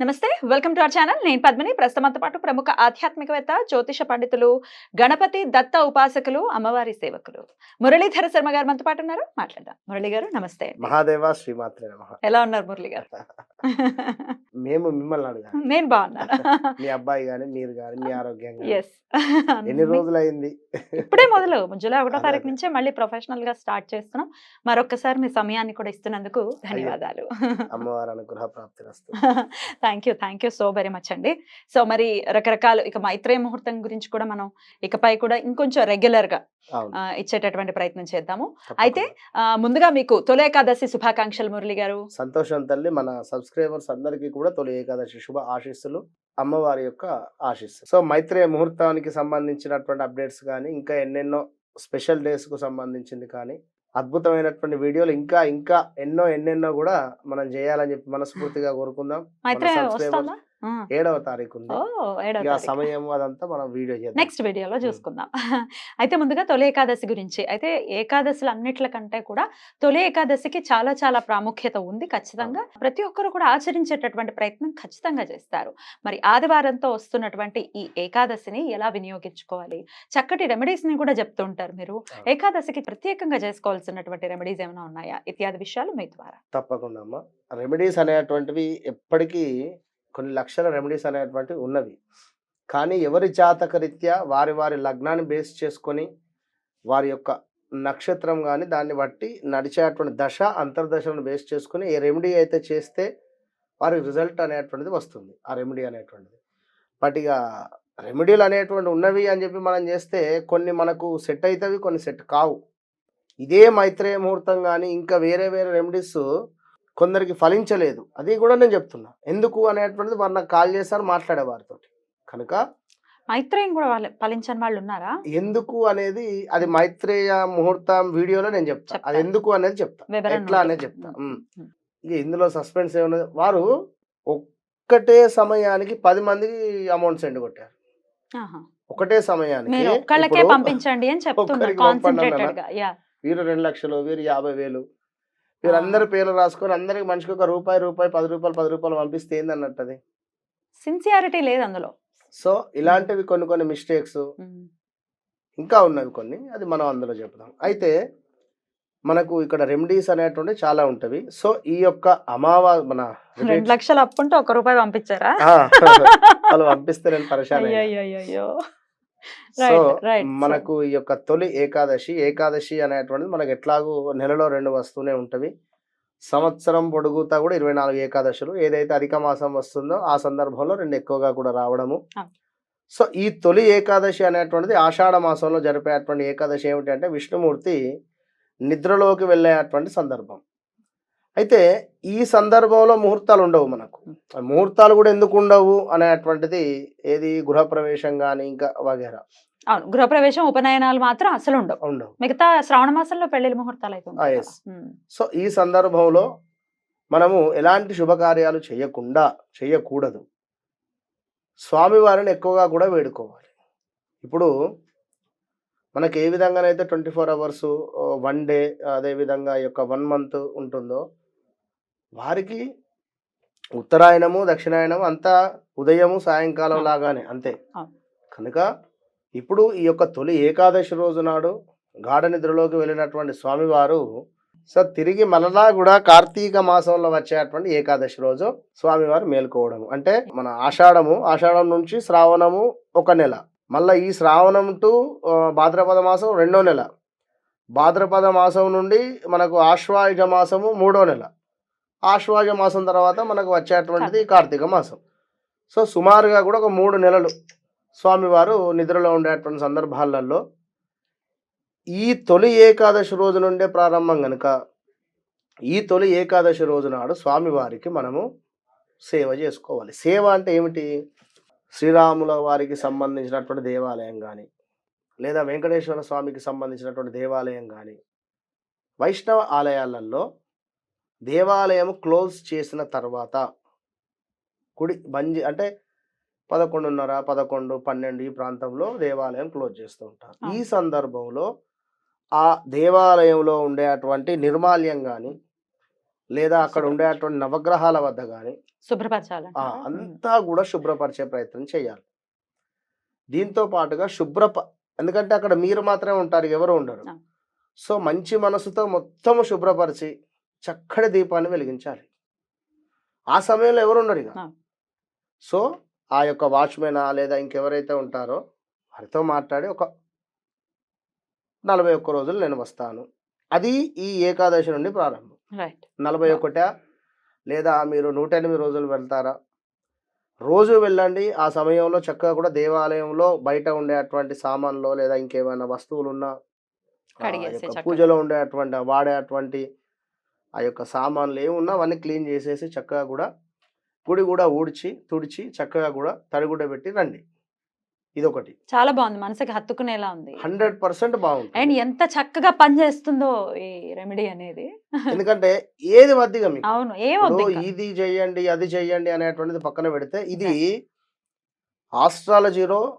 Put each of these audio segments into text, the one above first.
నమస్తే welcome to our channel. నేను పద్మిని. ప్రస్తుతంతో పాటు ప్రముఖ ఆధ్యాత్మికవేత్త జ్యోతిష పండితులు గణపతి దత్త ఉపాసకులు అమ్మవారి సేవకులు. మురళీధర శర్మ గారు మనతో పాటు ఉన్నారు. మాట్లాడదాం. మురళి గారు నమస్తే. మహాదేవ శ్రీమాత్రే ఎలా ఉన్నారు మురళి గారు? మేము మిమ్మల్ని అడగాలి. నేను బాగున్నాను. మీ అబ్బాయి గాని మీరు గాని మీ ఆరోగ్యం. ఎస్ ఎన్ని రోజులు అయింది ఇప్పుడే మొదలు. జూలై ఒకటో తారీఖు. నుంచే మళ్ళీ ప్రొఫెషనల్గా స్టార్ట్ చేస్తున్నాం. మరొకసారి మీ సమయాన్ని కూడా ఇస్తున్నందుకు ధన్యవాదాలు. అమ్మవారి అనుగ్రహ ప్రాప్తి thank you thank you so very much అండి. సో మరి రకరకాలు ఇక మైత్రేయ ముహూర్తం గురించి కూడా మనం ఇకపై కూడా ఇంకొంచెం రెగ్యులర్గా ఇచ్చేటటువంటి ప్రయత్నం చేద్దాము. అయితే ముందుగా మీకు తొలి ఏకాదశి శుభాకాంక్షలు మురళి గారు. సంతోషం తల్లి మన సబ్స్క్రైబర్స్ అందరికీ కూడా తొలి ఏకాదశి శుభ ఆశీస్సులు అమ్మవారి యొక్క ఆశీస్సులు సో మైత్రేయ ముహూర్తానికి సంబంధించినటువంటి అప్డేట్స్ కానీ ఇంకా ఎన్నెన్నో స్పెషల్ డేస్కు సంబంధించింది కానీ అద్భుతమైనటువంటి వీడియోలు ఇంకా ఇంకా ఎన్నో ఎన్నెన్నో కూడా మనం చేయాలని చెప్పి మనస్ఫూర్తిగా కోరుకుందాం. ఏడవ తారీఖు. సమయం అదంతా మనం వీడియో చేద్దాం. నెక్స్ట్ వీడియోలో చూసుకుందాం. అయితే ముందుగా తొలి ఏకాదశి గురించి. అయితే ఏకాదశులు అన్నిట్లకంటే కూడా తొలి ఏకాదశికి చాలా చాలా ప్రాముఖ్యత ఉంది ఖచ్చితంగా. ప్రతి ఒక్కరు కూడా ఆచరించేటటువంటి ప్రయత్నం ఖచ్చితంగా చేస్తారు. మరి ఆదివారంతో వస్తున్నటువంటి ఈ ఏకాదశిని ఎలా వినియోగించుకోవాలి? చక్కటి రెమెడీస్ని కూడా చెప్తూ ఉంటారు మీరు. ఏకాదశికి ప్రత్యేకంగా చేసుకోవాల్సినటువంటి రెమెడీస్ ఏమైనా ఉన్నాయా? ఇత్యాది విషయాలు మీ ద్వారా. తప్పకుండా రెమెడీస్ అనేటువంటివి ఎప్పటికీ కొన్ని లక్షల రెమెడీస్ అనేటువంటివి ఉన్నవి. కానీ ఎవరి జాతకరీత్యా వారి వారి లగ్నాన్ని బేస్ చేసుకొని వారి యొక్క నక్షత్రం కానీ దాన్ని బట్టి నడిచేటువంటి దశ అంతర్దశలను బేస్ చేసుకొని ఏ రెమెడీ అయితే చేస్తే వారికి రిజల్ట్ అనేటువంటిది వస్తుంది. ఆ రెమెడీ అనేటువంటిది. బట్ ఇక రెమెడీలు అనేటువంటి ఉన్నవి అని చెప్పి మనం చేస్తే కొన్ని మనకు సెట్ అవుతాయి కొన్ని సెట్ కావు. ఇదే మైత్రేయ ముహూర్తం కానీ ఇంకా వేరే వేరే రెమెడీస్ కొందరికి ఫలించలేదు. అది కూడా నేను చెప్తున్నా. ఎందుకు అనేటువంటిది వారు నాకు కాల్ చేశారు మాట్లాడే వారితో కనుక మైత్రేయం కూడా వాళ్ళు ఫలించని వాళ్ళు ఉన్నారా? ఎందుకు అనేది అది మైత్రేయ ముహూర్తం వీడియోలో నేను చెప్తా. చెప్తారు. అది ఎందుకు అనేది చెప్తా. వివరణ ఎట్లా. అనేది చెప్తా. ఉమ్. ఉమ్. ఇక ఇందులో సస్పెన్స్ ఏమున్నది? వారు ఒక్కటే సమయానికి పది మందికి అమౌంట్ సెండ్ కొట్టారు. ఒకటే సమయానికి ఒక్కళ్ళకే పంపించండి అని చెప్తున్నారు వీరు రెండు లక్షలు వీరు యాభై వేలు. వీరందరి పేర్లు రాసుకొని అందరికి మనిషికి ఒక రూపాయి రూపాయి పది రూపాయలు పది రూపాయలు పంపిస్తే ఏంది అన్నట్టు అది సిన్సియారిటీ లేదు అందులో. సో ఇలాంటివి కొన్ని కొన్ని మిస్టేక్స్. ఇంకా ఉన్నవి కొన్ని అది మనం అందులో చెప్దాం. అయితే మనకు ఇక్కడ రెమెడీస్ అనేటువంటి చాలా ఉంటవి. సో ఈ యొక్క అమావా మన రెండు లక్షలు అప్పుంటే ఒక రూపాయి పంపించారా? వాళ్ళు పంపిస్తే నేను పరిశాన్ సో మనకు ఈ యొక్క తొలి ఏకాదశి ఏకాదశి అనేటువంటిది మనకు ఎట్లాగూ నెలలో రెండు వస్తూనే ఉంటవి సంవత్సరం పొడుగుతా కూడా ఇరవై నాలుగు ఏకాదశులు. ఏదైతే అధిక మాసం వస్తుందో ఆ సందర్భంలో రెండు ఎక్కువగా కూడా రావడము. సో ఈ తొలి ఏకాదశి అనేటువంటిది ఆషాఢ మాసంలో జరిపేటువంటి ఏకాదశి ఏమిటి అంటే విష్ణుమూర్తి నిద్రలోకి వెళ్ళేటువంటి సందర్భం. అయితే ఈ సందర్భంలో ముహూర్తాలు ఉండవు మనకు. ముహూర్తాలు కూడా ఎందుకు ఉండవు అనేటువంటిది ఏది గృహప్రవేశం కానీ ఇంకా వగేరా. అవును గృహప్రవేశం ఉపనయనాలు మాత్రం అసలు ఉండవు. ఉండవు. మిగతా శ్రావణ మాసంలో పెళ్ళి ముహూర్తాలు అయితే. సో ఈ సందర్భంలో మనము ఎలాంటి శుభకార్యాలు చేయకుండా చేయకూడదు. స్వామివారిని ఎక్కువగా కూడా వేడుకోవాలి. ఇప్పుడు మనకి ఏ విధంగానైతే twenty four hours one day అదేవిధంగా ఈ యొక్క వన్ మంత్ ఉంటుందో వారికి ఉత్తరాయణము దక్షిణాయనము అంతా ఉదయము సాయంకాలం. లాగానే అంతే. కనుక ఇప్పుడు ఈ యొక్క తొలి ఏకాదశి రోజు నాడు గాఢ నిద్రలోకి వెళ్ళినటువంటి స్వామివారు సో తిరిగి మరలా కూడా కార్తీక మాసంలో వచ్చేటువంటి ఏకాదశి రోజు స్వామివారు మేల్కోవడం. అంటే మన ఆషాఢము ఆషాఢం నుంచి శ్రావణము ఒక నెల. మళ్ళీ ఈ శ్రావణం టు భాద్రపద మాసం రెండో నెల. భాద్రపద మాసం నుండి మనకు ఆశ్వాయుజ మాసము మూడో నెల. ఆశ్వాయుజ మాసం తర్వాత మనకు వచ్చేటువంటిది కార్తీక. మాసం. సో సుమారుగా కూడా ఒక మూడు నెలలు స్వామివారు నిద్రలో ఉండేటువంటి సందర్భాలలో ఈ తొలి ఏకాదశి రోజు నుండే ప్రారంభం కనుక ఈ తొలి ఏకాదశి రోజు నాడు స్వామివారికి మనము సేవ చేసుకోవాలి. సేవ అంటే ఏమిటి? శ్రీరాముల వారికి సంబంధించినటువంటి దేవాలయం కానీ లేదా వెంకటేశ్వర స్వామికి సంబంధించినటువంటి దేవాలయం కానీ వైష్ణవ ఆలయాలలో దేవాలయం క్లోజ్ చేసిన తర్వాత కుడి బంజి అంటే పదకొండున్నర పదకొండు పన్నెండు ఈ ప్రాంతంలో దేవాలయం క్లోజ్ చేస్తూ ఉంటారు ఈ. సందర్భంలో ఆ దేవాలయంలో ఉండేటువంటి నిర్మాల్యం కానీ లేదా అక్కడ శుభ్రం. ఉండేటువంటి నవగ్రహాల వద్ద కానీ శుభ్రపరచాలి అంతా కూడా శుభ్రపరిచే ప్రయత్నం చేయాలి దీంతో పాటుగా శుభ్రప ఎందుకంటే అక్కడ మీరు మాత్రమే ఉంటారు ఎవరు ఉండరు. సో మంచి మనసుతో మొత్తం శుభ్రపరిచి చక్కటి దీపాన్ని వెలిగించాలి. ఆ సమయంలో ఎవరు ఉండరు ఇక. సో ఆ యొక్క వాచ్మెన్ లేదా ఇంకెవరైతే ఉంటారో వారితో మాట్లాడి ఒక నలభై ఒక్క రోజులు నేను వస్తాను. అది ఈ ఏకాదశి నుండి ప్రారంభం. నలభై ఒకటా లేదా మీరు నూట ఎనిమిది రోజులు వెళ్తారా? రోజు వెళ్ళండి. ఆ సమయంలో చక్కగా కూడా దేవాలయంలో బయట ఉండేటువంటి సామాన్లు లేదా ఇంకేమైనా వస్తువులు ఉన్నా ఆ కడిగేసి యొక్క చక్కగా. పూజలో ఉండేటువంటి వాడేటువంటి ఆ యొక్క సామాన్లు ఏమున్నా అవన్నీ క్లీన్ చేసేసి చక్కగా కూడా గుడి కూడా ఊడ్చి తుడిచి చక్కగా కూడా తడిగుడ్డ పెట్టి రండి. ఇదొకటి. చాలా బాగుంది. మనసుకి హత్తుకునేలా ఉంది. హండ్రెడ్ పర్సెంట్ అండ్ బాగుంటుంది ఎంత చక్కగా పనిచేస్తుందో ఈ రెమెడీ అనేది. ఎందుకంటే ఏది వద్దిగా మీకు. అవును. ఇది చెయ్యండి అది చెయ్యండి అనేటువంటిది పక్కన పెడితే ఇది ఆస్ట్రాలజీలో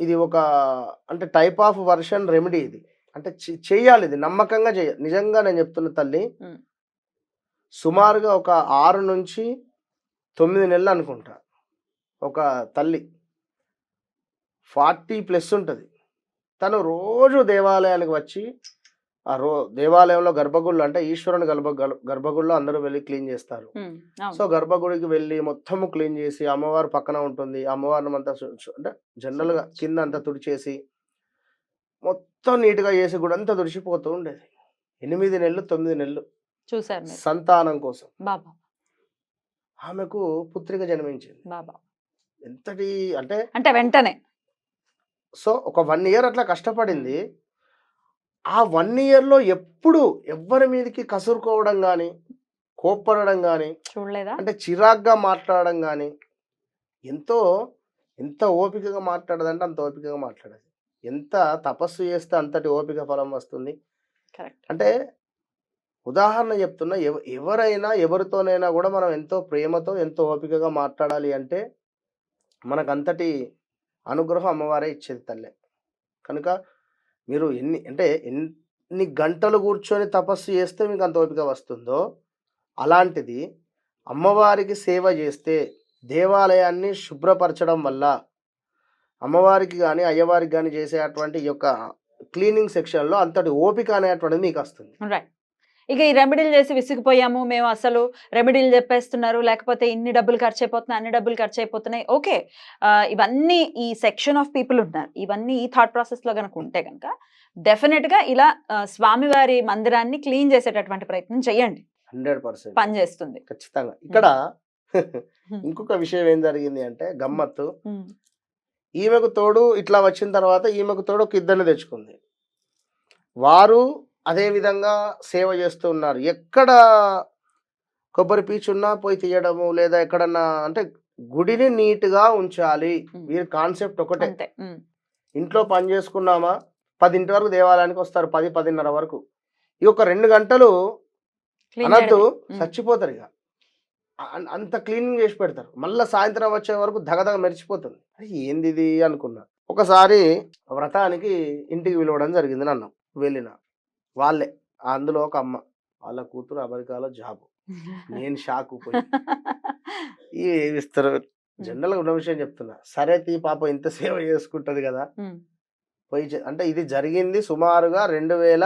ఇది ఒక అంటే టైప్ ఆఫ్ వర్షన్ రెమెడీ ఇది. అంటే చె- చెయ్యాలి ఇది. నమ్మకంగా చేయాలి నిజంగా నేను చెప్తున్న తల్లి. సుమారుగా ఒక ఆరు నుంచి తొమ్మిది నెలలు అనుకుంటా. ఒక తల్లి. ఫార్టీ ప్లస్ ఉంటుంది. తను రోజు దేవాలయానికి వచ్చి ఆ రో దేవాలయంలో గర్భగుళ్ళు అంటే ఈశ్వరుని గర్భ గర్భ- గర్భగుడిలో అందరూ వెళ్ళి క్లీన్ చేస్తారు. సో గర్భగుడికి వెళ్ళి మొత్తము క్లీన్ చేసి అమ్మవారు పక్కన ఉంటుంది. అమ్మవారిని అంతా అంటే జనరల్గా కింద అంతా తుడిచేసి మొత్తం నీట్గా చేసి కూడా అంతా తుడిచిపోతూ ఉండేది. ఎనిమిది నెలలు తొమ్మిది నెలలు. చూసారు సంతానం కోసం. బాబా. ఆమెకు పుత్రిక జన్మించింది. బాబా. ఎంతటి అంటే అంటే వెంటనే. సో ఒక వన్ ఇయర్ అట్లా కష్టపడింది. ఆ వన్ ఇయర్లో ఎప్పుడు ఎవ్వరి మీదకి కసురుకోవడం కానీ కోప్పడడం కానీ చూడలేదా? అంటే చిరాగ్గా మాట్లాడడం కానీ ఎంతో ఎంత ఓపికగా మాట్లాడదంటే అంత ఓపికగా మాట్లాడదు. ఎంత తపస్సు చేస్తే అంతటి ఓపిక ఫలం వస్తుంది. అంటే ఉదాహరణ చెప్తున్నా ఎవ ఎవరైనా ఎవరితోనైనా కూడా మనం ఎంతో ప్రేమతో ఎంతో ఓపికగా మాట్లాడాలి అంటే మనకు అంతటి అనుగ్రహం అమ్మవారే ఇచ్చేది తల్లే. కనుక మీరు ఎన్ని అంటే ఎన్ని గంటలు కూర్చొని తపస్సు చేస్తే మీకు అంత ఓపిక వస్తుందో అలాంటిది అమ్మవారికి సేవ చేస్తే దేవాలయాన్ని శుభ్రపరచడం వల్ల అమ్మవారికి కానీ అయ్యవారికి కానీ చేసేటువంటి అటువంటి యొక్క క్లీనింగ్ సెక్షన్లో అంతటి ఓపిక అనేటువంటిది మీకు వస్తుంది రైట్ ఇక ఈ రెమెడీలు చేసి విసిగిపోయాము మేము అసలు రెమెడీలు చెప్పేస్తున్నారు లేకపోతే ఇన్ని డబ్బులు ఖర్చు అయిపోతున్నాయి అన్ని డబ్బులు ఖర్చు అయిపోతున్నాయి ఓకే ఇవన్నీ ఈ సెక్షన్ ఆఫ్ పీపుల్ ఉన్నారు. ఇవన్నీ ఈ థాట్ ప్రాసెస్లో కనుక ఉంటే కనుక డెఫినెట్గా ఇలా స్వామివారి మందిరాన్ని క్లీన్ చేసేటటువంటి ప్రయత్నం చేయండి హండ్రెడ్ పర్సెంట్. పని చేస్తుంది. ఖచ్చితంగా. ఇక్కడ ఇంకొక విషయం ఏం జరిగింది అంటే గమ్మత్తు ఈమెకు తోడు ఇట్లా వచ్చిన తర్వాత ఈమెకు తోడు ఒక ఇద్దరిని తెచ్చుకుంది. వారు అదే విధంగా సేవ చేస్తూ ఉన్నారు. ఎక్కడ కొబ్బరి పీచు ఉన్నా పోయి తీయడము లేదా ఎక్కడన్నా అంటే గుడిని నీట్గా ఉంచాలి. వీరి కాన్సెప్ట్ ఒకటే. ఇంట్లో పని చేసుకున్నామా? పదింటి వరకు దేవాలయానికి వస్తారు పది పదిన్నర వరకు. ఈ ఒక రెండు గంటలు అనద్దు చచ్చిపోతారు ఇక. అంత క్లీనింగ్ చేసి పెడతారు. మళ్ళీ సాయంత్రం వచ్చే వరకు దగదగ మెరిచిపోతుంది. ఏంది ఇది అనుకున్నా. ఒకసారి వ్రతానికి ఇంటికి పిలవడం జరిగింది నన్ను వెళ్ళిన. వాళ్ళే. అందులో ఒక అమ్మ. వాళ్ళ కూతురు అమెరికాలో జాబ్. నేను షాక్ పోయి ఈ ఇస్తారు జనరల్గా ఉన్న విషయం చెప్తున్నా. సరే తీ పాప ఇంత సేవ చేసుకుంటది కదా! పోయి అంటే ఇది జరిగింది సుమారుగా రెండు వేల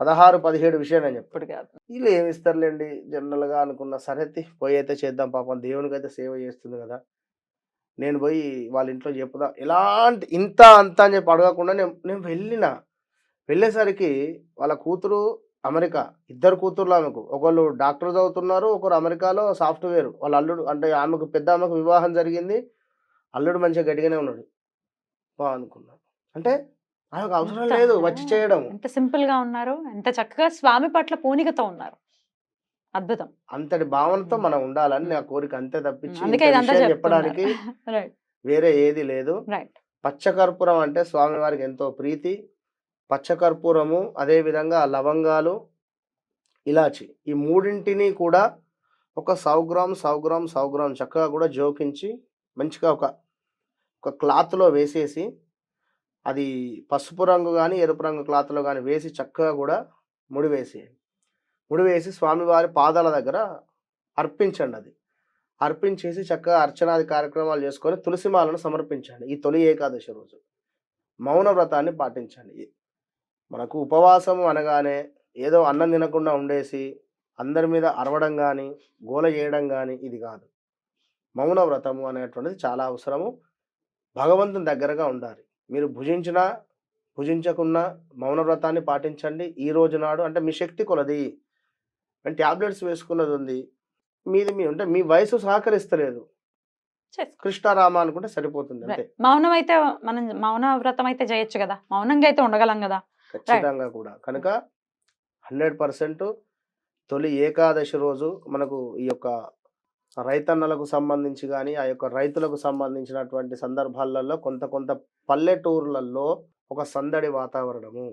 పదహారు పదిహేడు విషయం నేను కాదు. వీళ్ళు ఏమి ఇస్తారులేండి? జనరల్గా అనుకున్న సరే తి, పోయి అయితే చేద్దాం పాపం. దేవునికి అయితే సేవ చేస్తుంది కదా! నేను పోయి వాళ్ళ ఇంట్లో చెప్పుదా? ఎలాంటి ఇంత అంత అని చెప్పి అడగకుండా నేను నేను వెళ్ళిన. వెళ్ళేసరికి వాళ్ళ కూతురు అమెరికా. ఇద్దరు కూతుర్లు ఆమెకు. ఒకళ్ళు డాక్టర్ చదువుతున్నారు ఒకరు అమెరికాలో సాఫ్ట్వేర్. వాళ్ళ అల్లుడు అంటే ఆమెకు పెద్ద ఆమెకు వివాహం జరిగింది. అల్లుడు మంచిగా గట్టిగానే ఉన్నాడు. బా అనుకున్నాను అంటే ఆమెకు అవసరం లేదు వచ్చి చేయడం. ఎంత సింపుల్గా ఉన్నారు. ఎంత చక్కగా స్వామి పట్ల పూనికతో ఉన్నారు. అద్భుతం. అంతటి భావనతో మనం ఉండాలని నా కోరిక అంతే తప్పించి చెప్పడానికి వేరే ఏది లేదు. పచ్చకర్పూరం అంటే స్వామివారికి ఎంతో ప్రీతి. పచ్చకర్పూరము అదేవిధంగా లవంగాలు ఇలాచి. ఈ మూడింటిని కూడా ఒక సౌగ్రామ్ సౌగ్రామ్ సౌగ్రామ్ చక్కగా కూడా జోకించి మంచిగా ఒక ఒక క్లాత్లో వేసేసి అది పసుపు రంగు కానీ ఎరుపు రంగు క్లాత్లో కానీ వేసి చక్కగా కూడా ముడివేసి ముడివేసి స్వామివారి పాదాల దగ్గర అర్పించండి అది. అర్పించేసి చక్కగా అర్చనాది కార్యక్రమాలు చేసుకొని తులసిమాలను సమర్పించండి. ఈ తొలి ఏకాదశి రోజు. మౌన వ్రతాన్ని పాటించండి. మనకు ఉపవాసం అనగానే ఏదో అన్నం తినకుండా ఉండేసి అందరి మీద అరవడం కానీ గోల చేయడం కానీ ఇది కాదు. మౌన వ్రతము అనేటువంటిది చాలా అవసరము. భగవంతుని దగ్గరగా ఉండాలి. మీరు భుజించినా భుజించకున్నా మౌన వ్రతాన్ని పాటించండి. ఈ రోజు నాడు అంటే మీ శక్తి కొలది. ట్యాబ్లెట్స్ వేసుకున్నది ఉంది. మీది మీ అంటే మీ వయసు సహకరిస్తలేదు. కృష్ణారామ అనుకుంటే సరిపోతుంది అంతే. Right. మౌనం అయితే మనం మౌన వ్రతం అయితే చేయొచ్చు కదా. మౌనంగా అయితే ఉండగలం కదా. ఖచ్చితంగా కూడా. కనుక హండ్రెడ్ పర్సెంట్ తొలి ఏకాదశి రోజు మనకు ఈ యొక్క రైతన్నలకు సంబంధించి కానీ ఆ యొక్క రైతులకు సంబంధించినటువంటి సందర్భాలలో కొంత కొంత పల్లెటూర్లలో ఒక సందడి వాతావరణము.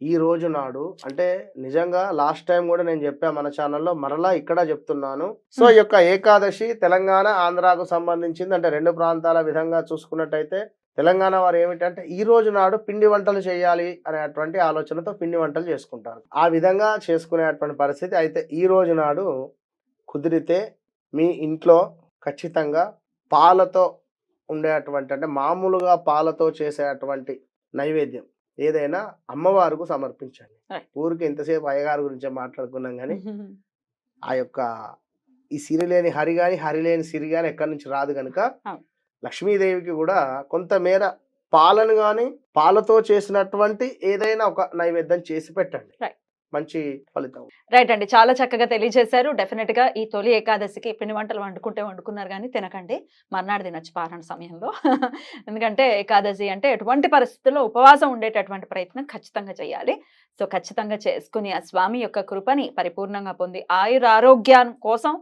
ఈ రోజు నాడు అంటే నిజంగా లాస్ట్ టైం కూడా నేను చెప్పా మన ఛానల్లో మరలా ఇక్కడ చెప్తున్నాను. సో ఈ యొక్క ఏకాదశి తెలంగాణ ఆంధ్రాకు సంబంధించింది అంటే రెండు ప్రాంతాల విధంగా చూసుకున్నట్టయితే తెలంగాణ వారు ఏమిటంటే ఈ రోజు నాడు పిండి వంటలు చేయాలి అనేటువంటి ఆలోచనతో పిండి వంటలు చేసుకుంటారు ఆ విధంగా చేసుకునేటువంటి పరిస్థితి అయితే ఈ రోజు నాడు కుదిరితే మీ ఇంట్లో ఖచ్చితంగా పాలతో ఉండేటువంటి అంటే మామూలుగా పాలతో చేసేటువంటి నైవేద్యం ఏదైనా అమ్మవారికి సమర్పించండి. ఊరికి ఎంతసేపు అయ్యగారి గురించి మాట్లాడుకున్నాం కానీ ఆ యొక్క ఈ సిరి లేని హరి గాని హరి లేని సిరి గాని ఎక్కడి నుంచి రాదు కనుక. లక్ష్మీదేవికి కూడా కొంతమేర పాలను గాని పాలతో చేసినటువంటి ఏదైనా ఒక నైవేద్యం చేసి పెట్టండి. మంచి ఫలితం. రైట్ అండి. చాలా చక్కగా తెలియజేశారు. డెఫినెట్గా ఈ తొలి ఏకాదశికి పిండి వంటలు వండుకుంటే వండుకున్నారు కానీ తినకండి. మర్నాడు తినొచ్చు పారణ సమయంలో. ఎందుకంటే ఏకాదశి అంటే ఎటువంటి పరిస్థితుల్లో ఉపవాసం ఉండేటటువంటి ప్రయత్నం ఖచ్చితంగా చేయాలి. సో ఖచ్చితంగా చేసుకుని ఆ స్వామి యొక్క కృపని పరిపూర్ణంగా పొంది ఆయుర ఆరోగ్యం కోసం